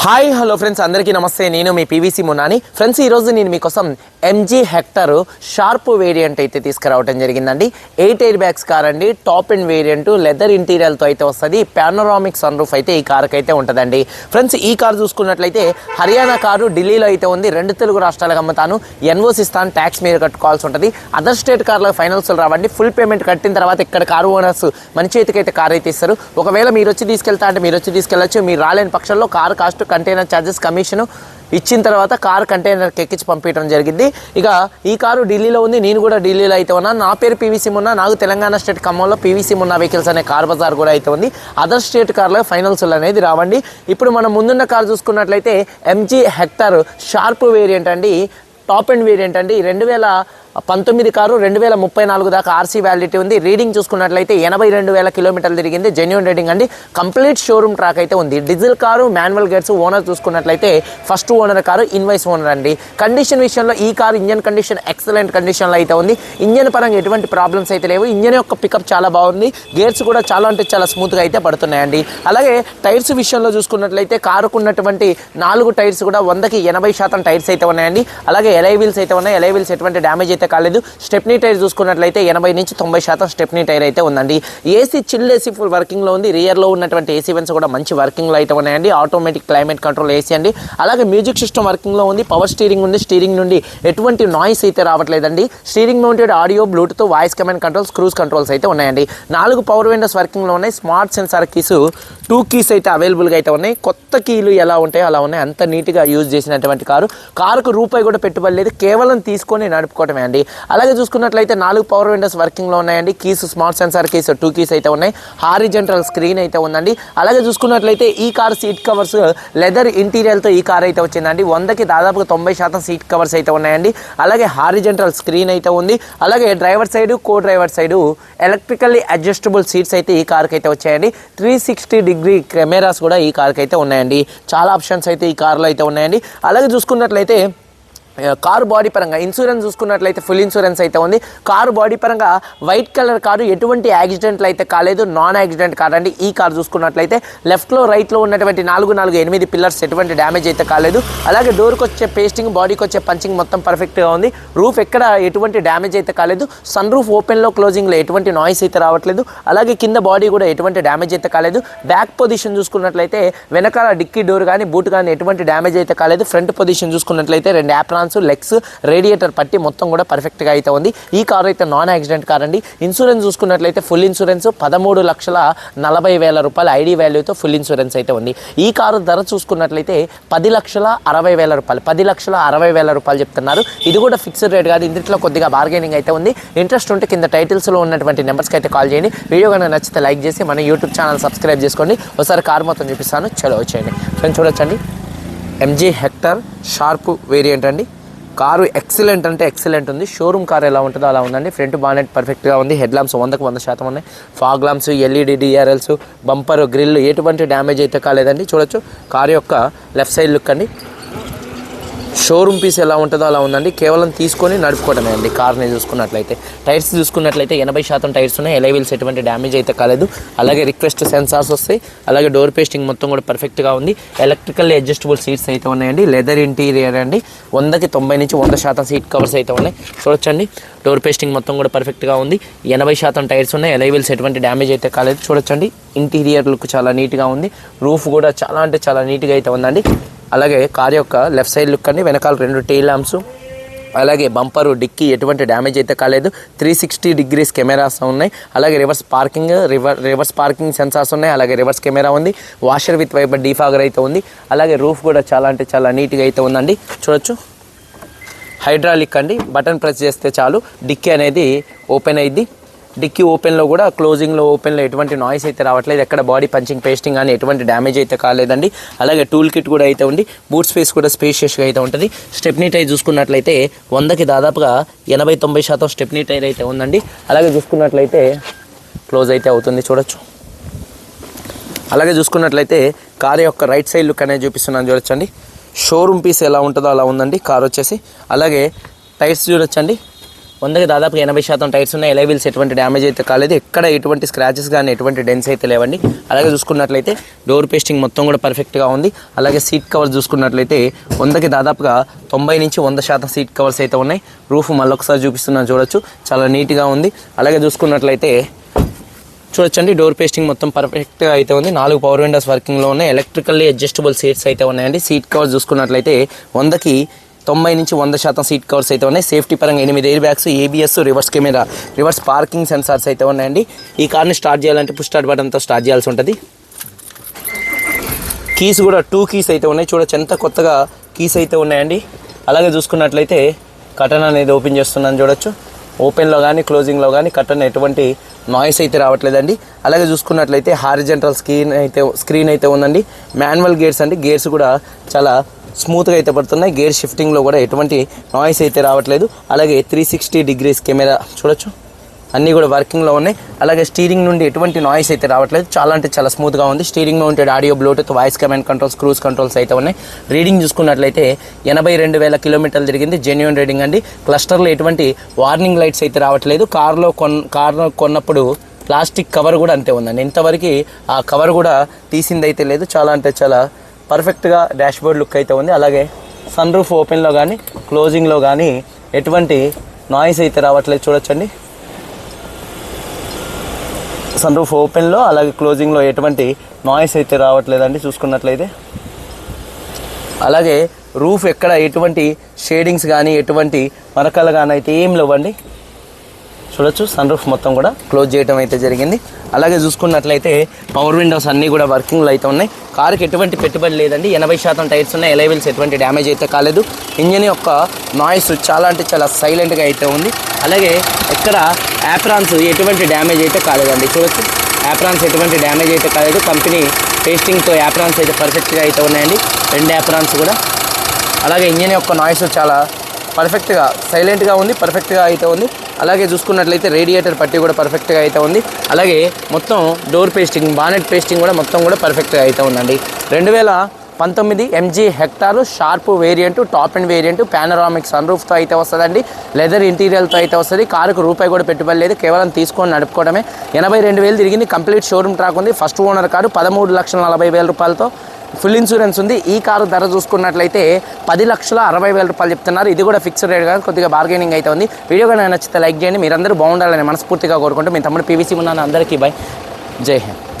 Hi hello friends అందరికీ నమస్తే. నేను మీ పీవీసీ మున్నాని. ఫ్రెండ్స్ ఈరోజు నేను మీకోసం ఎంజీ హెక్టర్ షార్ప్ వేరియంట్ అయితే తీసుకురావడం జరిగిందండి. ఎయిట్ ఎయిర్ బ్యాగ్స్ కార్ అండి టాప్ అండ్ వేరియంట్ లెదర్ ఇంటీరియర్తో అయితే వస్తుంది. పానోరామిక్ సన్ రూఫ్ అయితే ఈ కార్కి అయితే ఉంటుందండి. ఫ్రెండ్స్ ఈ కార్ చూసుకున్నట్లయితే హర్యానా కారు ఢిల్లీలో అయితే ఉంది. రెండు తెలుగు రాష్ట్రాలకు అమ్ముతాను. ఎన్ఓసి స్థాన్ ట్యాక్స్ మీరు కట్టుకోవాల్సి ఉంటుంది. అదర్ స్టేట్ కార్లో ఫైనల్స్ రావండి. ఫుల్ పేమెంట్ కట్టిన తర్వాత ఇక్కడ కారు ఓనర్స్ మన చేతికి అయితే కార్ అయితే ఇస్తారు. ఒకవేళ మీరు వచ్చి తీసుకెళ్తా అంటే మీరు వచ్చి తీసుకెళ్ళచ్చు. మీరు రాలేని పక్షంలో car cost container charges commission ఇచ్చిన తర్వాత కార్ కంటైనర్కి ఎక్కించి పంపించడం జరిగింది. ఇక ఈ కారు ఢిల్లీలో ఉంది నేను కూడా ఢిల్లీలో అయితే ఉన్నా. నా పేరు పీవీసీ మున్నా నాకు తెలంగాణ స్టేట్ ఖమ్మంలో పీవీసీ ఉన్న వెహికల్స్ అనే కార్ బజార్ కూడా అయితే ఉంది. అదర్ స్టేట్ కార్లో ఫైనల్స్ అనేది రావండి. ఇప్పుడు మనం ముందున్న కారు చూసుకున్నట్లయితే ఎంజీ హెక్టర్ షార్ప్ వేరియంట్ అండి టాప్ అండ్ వేరియంట్ అండి. రెండు వేల పంతొమ్మిది కారు రెండు వేల ముప్పై నాలుగు దాకా ఆర్సీ వ్యాలిడిటీ ఉంది. రీడింగ్ చూసుకున్నట్లయితే ఎనభై రెండు వేల కిలోమీటర్లు తిరిగింది. జెన్యున్ రీడింగ్ అండి. కంప్లీట్ షోరూమ్ ట్రాక్ అయితే ఉంది. Diesel car manual gates owner చూసుకున్నట్లయితే first owner car invoice owner అండి. కండిషన్ విషయంలో ఈ కారు ఇంజన్ కండిషన్ ఎక్సలెంట్ కండిషన్లో అయితే ఉంది. ఇంజన్ పరంగా ఎటువంటి ప్రాబ్లమ్స్ అయితే లేవు. ఇంజన్ యొక్క పికప్ చాలా బాగుంది. గేర్స్ కూడా చాలా అంటే చాలా స్మూత్గా అయితే పడుతున్నాయండి. అలాగే టైర్స్ విషయంలో చూసుకున్నట్లయితే కారుకు ఉన్నటువంటి నాలుగు టైర్స్ కూడా వందకి ఎనభై శాతం టైర్స్ అయితే ఉన్నాయండి. అలాగే ఎలై వీల్స్ అయితే ఉన్నాయి. ఎలై వీల్స్ ఎటువంటి డ్యామేజ్ అయితే కాలేదు. స్టెప్నీ టైర్ చూసుకున్నట్లయితే ఎనభై నుంచి తొంభై శాతం స్టెప్నీ టైర్ అయితే ఉందండి. ఏసీ చిల్ ఏసీ ఫుల్ వర్కింగ్లో ఉంది. రియర్లో ఉన్నటువంటి ఏసీ వెన్స్ కూడా మంచి వర్కింగ్లో అయితే ఉన్నాయండి. ఆటోమేటిక్ క్లైమేట్ కంట్రోల్ ఏసీ అండి. అలాగే మ్యూజిక్ సిస్టమ్ వర్కింగ్లో ఉంది. పవర్ స్టీరింగ్ ఉంది. స్టీరింగ్ నుండి ఎటువంటి నాయిస్ అయితే రావట్లేదండి. Steering mounted audio Bluetooth voice command controls cruise controls అయితే ఉన్నాయండి. నాలుగు పవర్ విండోస్ వర్కింగ్లో ఉన్నాయి. Smart sensor keys two keys అయితే అవైలబుల్గా అయితే ఉన్నాయి. కొత్త కీలు ఎలా ఉంటాయో అలా ఉన్నాయి. అంత నీట్గా యూజ్ చేసినటువంటి కారు. కారుకు రూపాయి కూడా పెట్టుబడి లేదు. కేవలం తీసుకొని నడుపుకోవటమే అండి. అలాగే చూసుకున్నట్లయితే నాలుగు పవర్ విండోస్ వర్కింగ్లో ఉన్నాయండి. Keys smart sensor keys two keys అయితే ఉన్నాయి. హారిజెంటల్ స్క్రీన్ అయితే ఉందండి. అలాగే చూసుకున్నట్లయితే ఈ కార్ సీట్ కవర్స్ లెదర్ ఇంటీరియర్తో ఈ కార్ అయితే వచ్చిందండి. వందకి దాదాపుగా తొంభై శాతం సీట్ కవర్స్ అయితే ఉన్నాయండి. అలాగే హారిజెంటల్ స్క్రీన్ అయితే ఉంది. అలాగే driver side co driver side electrically adjustable seats అయితే ఈ కార్కి అయితే వచ్చాయండి. త్రీ సిక్స్టీ డిగ్రీ కెమెరాస్ కూడా ఈ కార్కి అయితే ఉన్నాయండి. చాలా ఆప్షన్స్ అయితే ఈ కార్లో అయితే ఉన్నాయండి. అలాగే చూసుకున్నట్లయితే కారు బాడీ పరంగా ఇన్సూరెన్స్ చూసుకున్నట్లయితే ఫుల్ ఇన్సూరెన్స్ అయితే ఉంది. కారు బాడీ పరంగా వైట్ కలర్ కారు ఎటువంటి యాక్సిడెంట్లు అయితే కాలేదు. నాన్ యాక్సిడెంట్ కార్ అండి. ఈ కారు చూసుకున్నట్లయితే లెఫ్ట్లో రైట్లో ఉన్నటువంటి నాలుగు నాలుగు ఎనిమిది పిల్లర్స్ ఎటువంటి డ్యామేజ్ అయితే కాలేదు. అలాగే డోర్కి వచ్చే పేస్టింగ్ బాడీకి వచ్చే పంచింగ్ మొత్తం పర్ఫెక్ట్గా ఉంది. రూఫ్ ఎక్కడ ఎటువంటి డ్యామేజ్ అయితే కాలేదు. సన్ రూఫ్ ఓపెన్లో క్లోజింగ్లో ఎటువంటి నాయిస్ అయితే రావట్లేదు. అలాగే కింద బాడీ కూడా ఎటువంటి డ్యామేజ్ అయితే కాలేదు. బ్యాక్ పొజిషన్ చూసుకున్నట్లయితే వెనకాల డిక్కీ డోర్ కానీ బూట్ కానీ ఎటువంటి డ్యామేజ్ అయితే కాలేదు. ఫ్రంట్ పొజిషన్ చూసుకున్నట్లయితే రెండు యాప్రాన్స్ లెగ్స్ రేడియేటర్ పట్టి మొత్తం కూడా పర్ఫెక్ట్గా అయితే ఉంది. ఈ కార్ అయితే నాన్ యాక్సిడెంట్ కార్ అండి. ఇన్సూరెన్స్ చూసుకున్నట్లయితే ఫుల్ ఇన్సూరెన్స్ పదమూడు లక్షల నలభై వేల రూపాయల ఐడి వాల్యూతో ఫుల్ ఇన్సూరెన్స్ అయితే ఉంది. ఈ కారు ధర చూసుకున్నట్లయితే పది లక్షల అరవై వేల రూపాయలు పది లక్షల అరవై వేల రూపాయలు చెప్తున్నారు. ఇది కూడా ఫిక్స్డ్ రేట్ కాదు ఇందులో కొద్దిగా బార్గెనింగ్ అయితే ఉంది. ఇంట్రెస్ట్ ఉంటే కింద టైటిల్స్లో ఉన్నటువంటి నెంబర్స్కి అయితే కాల్ చేయండి. వీడియో కనుక నచ్చితే లైక్ చేసి మన యూట్యూబ్ ఛానల్ సబ్స్క్రైబ్ చేసుకోండి. ఒకసారి కార్ మొత్తం చూపిస్తాను. చలో వచ్చేయండి. ఫ్రెండ్స్ చూడొచ్చండి. ఎంజీ హెక్టర్ షార్ప్ వేరియంట్ అండి. కారు ఎక్సలెంట్ అంటే ఎక్సలెంట్ ఉంది. షోరూమ్ కార్ ఎలా ఉంటుందో అలా ఉందండి. ఫ్రంట్ బానెట్ పర్ఫెక్ట్గా ఉంది. హెడ్ ల్యాంప్స్ వందకు వంద శాతం ఉన్నాయి. Fog lamps LED DRLs bumper grille ఎటువంటి డ్యామేజ్ అయితే కాలేదండి. చూడొచ్చు. కారు యొక్క లెఫ్ట్ సైడ్ లుక్ అండి. షోరూమ్ పీస్ ఎలా ఉంటుందో అలా ఉందండి. కేవలం తీసుకొని నడుపుకోవడమే అండి. కార్ని చూసుకున్నట్లయితే. టైర్స్ చూసుకున్నట్లయితే ఎనభై శాతం టైర్స్ ఉన్నాయి. ఎలైవిల్స్ ఎటువంటి డ్యామేజ్ అయితే కాలేదు. అలాగే రిక్వెస్ట్ సెన్సార్స్ వస్తాయి. అలాగే డోర్ పేస్టింగ్ మొత్తం కూడా పర్ఫెక్ట్గా ఉంది. ఎలక్ట్రికల్ అడ్జస్టబుల్ సీట్స్ అయితే ఉన్నాయండి. లెదర్ ఇంటీరియర్ అండి. వందకి తొంభై నుంచి వంద శాతం సీట్ కవర్స్ అయితే ఉన్నాయి. చూడొచ్చండి. డోర్ పేస్టింగ్ మొత్తం కూడా పర్ఫెక్ట్గా ఉంది. ఎనభై శాతం టైర్స్ ఉన్నాయి. ఎలైవిల్స్ ఎటువంటి డ్యామేజ్ అయితే కాలేదు. చూడొచ్చండి. ఇంటీరియర్ లుక్ చాలా నీట్గా ఉంది. రూఫ్ కూడా చాలా అంటే చాలా నీట్గా అయితే ఉందండి. అలాగే కార్ యొక్క లెఫ్ట్ సైడ్ లుక్ అండి వెనకాల రెండు టెయిల్ ల్యాంప్స్ అలాగే బంపరు డిక్కీ ఎటువంటి డ్యామేజ్ అయితే కాలేదు. త్రీ సిక్స్టీ డిగ్రీస్ కెమెరాస్ ఉన్నాయి. అలాగే reverse parking river reverse parking sensors ఉన్నాయి. అలాగే రివర్స్ కెమెరా ఉంది. వాషర్ విత్ వైపర్ డీఫాగర్ అయితే ఉంది. అలాగే రూఫ్ కూడా చాలా అంటే చాలా నీట్గా అయితే ఉందండి. చూడొచ్చు. హైడ్రాలిక్ అండి. బటన్ ప్రెస్ చేస్తే చాలు. డిక్కీ అనేది ఓపెన్ అయింది డిక్కీ ఓపెన్లో కూడా క్లోజింగ్లో ఓపెన్లో ఎటువంటి నాయిస్ అయితే రావట్లేదు. ఎక్కడ బాడీ పంచింగ్ పేస్టింగ్ కానీ ఎటువంటి డ్యామేజ్ అయితే కాలేదండి. అలాగే టూల్ కిట్ కూడా అయితే ఉంది. బూట్ స్పేస్ కూడా స్పేషియస్గా అయితే ఉంటుంది. స్టెప్నీ టైర్ చూసుకున్నట్లయితే వందకి దాదాపుగా ఎనభై తొంభై శాతం స్టెప్నీ టైర్ అయితే ఉందండి. అలాగే చూసుకున్నట్లయితే క్లోజ్ అయితే అవుతుంది చూడొచ్చు. అలాగే చూసుకున్నట్లయితే కార్ యొక్క రైట్ సైడ్ లుక్ అనేది చూపిస్తున్నాను చూడొచ్చండి. షోరూమ్ పీస్ ఎలా ఉంటుందో అలా ఉందండి కార్ వచ్చేసి. అలాగే టైర్స్ చూడొచ్చండి. వందకి దాదాపు ఎనభై శాతం టైర్స్ ఉన్నాయి. ఎలైవిల్స్ ఎటువంటి డ్యామేజ్ అయితే కాలేదు. ఎక్కడ ఎటువంటి స్క్రాచెస్ కానీ ఎటువంటి డెన్స్ అయితే లేవండి. అలాగే చూసుకున్నట్లయితే డోర్ పేస్టింగ్ మొత్తం కూడా పర్ఫెక్ట్గా ఉంది. అలాగే సీట్ కవర్స్ చూసుకున్నట్లయితే వందకి దాదాపుగా తొంభై నుంచి వంద శాతం సీట్ కవర్స్ అయితే ఉన్నాయి. రూఫ్ మళ్ళొకసారి చూపిస్తున్నాను చూడొచ్చు. చాలా నీట్గా ఉంది. అలాగే చూసుకున్నట్లయితే చూడొచ్చండి డోర్ పేస్టింగ్ మొత్తం పర్ఫెక్ట్గా అయితే ఉంది. నాలుగు పవర్ విండోస్ వర్కింగ్లో ఉన్నాయి. ఎలక్ట్రికల్లీ అడ్జస్టబుల్ సీట్స్ అయితే ఉన్నాయండి. సీట్ కవర్స్ చూసుకున్నట్లయితే వందకి తొంభై నుంచి వంద శాతం సీట్ కవర్స్ అయితే ఉన్నాయి. సేఫ్టీ పరంగా ఎనిమిది air bags ABS reverse camera reverse parking sensors అయితే ఉన్నాయండి. ఈ కార్ని స్టార్ట్ చేయాలంటే పుష్ స్టార్ట్ బటన్తో స్టార్ట్ చేయాల్సి ఉంటుంది. కీస్ కూడా టూ కీస్ అయితే ఉన్నాయి. చూడొచ్చు ఎంత కొత్తగా కీస్ అయితే ఉన్నాయండి. అలాగే చూసుకున్నట్లయితే కటన్ అనేది ఓపెన్ చేస్తున్నాను చూడొచ్చు. ఓపెన్లో కానీ క్లోజింగ్లో కానీ కటన్ ఎటువంటి నాయిస్ అయితే రావట్లేదండి. అలాగే చూసుకున్నట్లయితే హారిజెంటల్ స్క్రీన్ అయితే స్క్రీన్ అయితే ఉందండి. మాన్యువల్ గేర్స్ అండి. గేర్స్ కూడా చాలా స్మూత్గా అయితే పడుతున్నాయి. గేర్ షిఫ్టింగ్లో కూడా ఎటువంటి నాయిస్ అయితే రావట్లేదు. అలాగే త్రీ సిక్స్టీ డిగ్రీస్ కెమెరా చూడొచ్చు. అన్నీ కూడా వర్కింగ్లో ఉన్నాయి. అలాగే స్టీరింగ్ నుండి ఎటువంటి నాయిస్ అయితే రావట్లేదు. చాలా అంటే చాలా స్మూత్గా ఉంది. స్టీరింగ్లో ఉంటే audio Bluetooth voice command controls cruise controls అయితే ఉన్నాయి. రీడింగ్ చూసుకున్నట్లయితే ఎనభై రెండు వేల కిలోమీటర్లు తిరిగింది. జెన్యున్ రీడింగ్ అండి. క్లస్టర్లో ఎటువంటి వార్నింగ్ లైట్స్ అయితే రావట్లేదు. కార్లో కొన్ కార్లో కొన్నప్పుడు ప్లాస్టిక్ కవర్ కూడా అంతే ఉందండి. ఇంతవరకు ఆ కవర్ కూడా తీసింది అయితే లేదు. చాలా అంటే చాలా పర్ఫెక్ట్గా డాష్బోర్డ్ లుక్ అయితే ఉంది. అలాగే సన్ రూఫ్ ఓపెన్లో కానీ క్లోజింగ్లో కానీ ఎటువంటి నాయిస్ అయితే రావట్లేదు చూడొచ్చండి. సన్ రూఫ్ ఓపెన్లో అలాగే క్లోజింగ్లో ఎటువంటి నాయిస్ అయితే రావట్లేదండి చూసుకున్నట్లయితే. అలాగే రూఫ్ ఎక్కడ ఎటువంటి షేడింగ్స్ కానీ ఎటువంటి మరకలు కానీ అయితే ఏం లేవండి. చూడొచ్చు. సన్ రూఫ్ మొత్తం కూడా క్లోజ్ చేయడం అయితే జరిగింది. అలాగే చూసుకున్నట్లయితే పవర్ విండోస్ అన్నీ కూడా వర్కింగ్లో అయితే ఉన్నాయి. కారుకి ఎటువంటి పెట్టుబడి లేదండి. ఎనభై శాతం టైర్స్ ఉన్నాయి. ఎలైవిల్స్ ఎటువంటి డ్యామేజ్ అయితే కాలేదు. ఇంజిన్ యొక్క నాయిస్ చాలా అంటే చాలా సైలెంట్గా అయితే ఉంది. అలాగే ఎక్కడ యాప్రాన్స్ ఎటువంటి డ్యామేజ్ అయితే కాలేదండి. చూడొచ్చు. యాప్రాన్స్ ఎటువంటి డ్యామేజ్ అయితే కాలేదు. కంపెనీ టేస్టింగ్తో యాప్రాన్స్ అయితే పర్ఫెక్ట్గా అయితే ఉన్నాయండి. రెండు యాప్రాన్స్ కూడా. అలాగే ఇంజిన్ యొక్క నాయిస్ చాలా పర్ఫెక్ట్గా సైలెంట్గా ఉంది. పర్ఫెక్ట్గా అయితే ఉంది. అలాగే చూసుకున్నట్లయితే రేడియేటర్ పట్టి కూడా పర్ఫెక్ట్గా అయితే ఉంది. అలాగే మొత్తం డోర్ పేస్టింగ్ బానెట్ పేస్టింగ్ కూడా మొత్తం కూడా పర్ఫెక్ట్గా అయితే ఉందండి. రెండు వేల పంతొమ్మిది MG Hector sharp variant top end variant panoramic sun రూఫ్తో అయితే వస్తుందండి. లెదర్ ఇంటీరియర్తో అయితే వస్తుంది. కారుకు రూపాయి కూడా పెట్టుబడి లేదు. కేవలం తీసుకొని నడుపుకోవడమే. ఎనభై రెండు వేలు తిరిగింది. కంప్లీట్ షోరూమ్ ట్రాక్ ఉంది. ఫస్ట్ ఓనర్ కారు పదమూడు లక్షల నలభై వేల రూపాయలతో ఫుల్ ఇన్సూరెన్స్ ఉంది. ఈ కారు ధర చూసుకున్నట్లయితే పది లక్షల అరవై వేల రూపాయలు చెప్తున్నారు. ఇది కూడా ఫిక్స్డ్ రేట్ కాదు కొద్దిగా బార్గెనింగ్ అయితే ఉంది. వీడియో కానీ నచ్చితే లైక్ చేయండి. మీరందరూ బాగుండాలని మనస్ఫూర్తిగా కోరుకుంటూ మీ తమ్ముడు పీవీసీ ఉన్నాను. అందరికీ బై. జై హింద్.